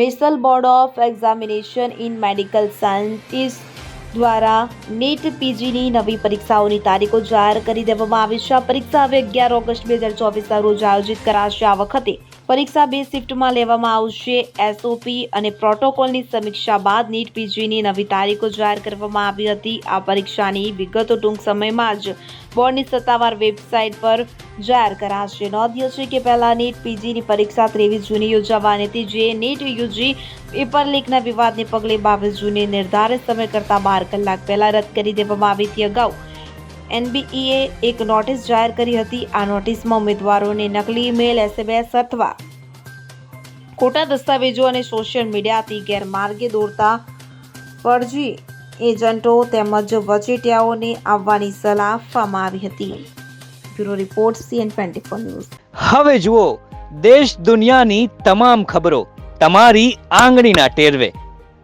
National board of examination in medical scientist દ્વારા net પીજીની નવી પરીક્ષાઓની તારીખો જાહેર કરી દેવામાં આવી છે. આ પરીક્ષા હવે અગિયાર ઓગસ્ટ બે હજાર ચોવીસના રોજ આયોજિત કરાશે. આ વખતે પરીક્ષા બે શિફ્ટમાં લેવામાં આવશે. એસઓપી અને પ્રોટોકોલની સમીક્ષા બાદ નીટ પીજીની નવી તારીખો જાહેર કરવામાં આવી હતી. આ પરીક્ષાની વિગતો ટૂંક સમયમાં જ બોર્ડની સત્તાવાર વેબસાઇટ પર જાહેર કરાશે. નોંધ્ય છે કે પહેલા નીટ પીજીની પરીક્ષા ત્રેવીસ જૂને યોજાવાની હતી, જે નીટ યુજી પેપર લીકના વિવાદને પગલે બાવીસ જૂને નિર્ધારિત સમય કરતાં બાર કલાક પહેલા રદ કરી દેવામાં આવી હતી. અગાઉ એનબીઈએ એક નોટિસ જાહેર કરી હતી. આ નોટિસમાં ઉમેદવારોને નકલી ઈમેલ, એસએમએસ અથવા ખોટા દસ્તાવેજો અને સોશિયલ મીડિયાથી ગેરમાર્ગે દોરતા ફરજી એજન્ટો તેમજ વચેટિયાઓને આવવાની સલાહ આપવામાં આવી હતી. Bureau report, CN twenty four news. હવે જુઓ, દેશ દુનિયાની તમામ ખબરો તમારી આંગળીના ટેરવે.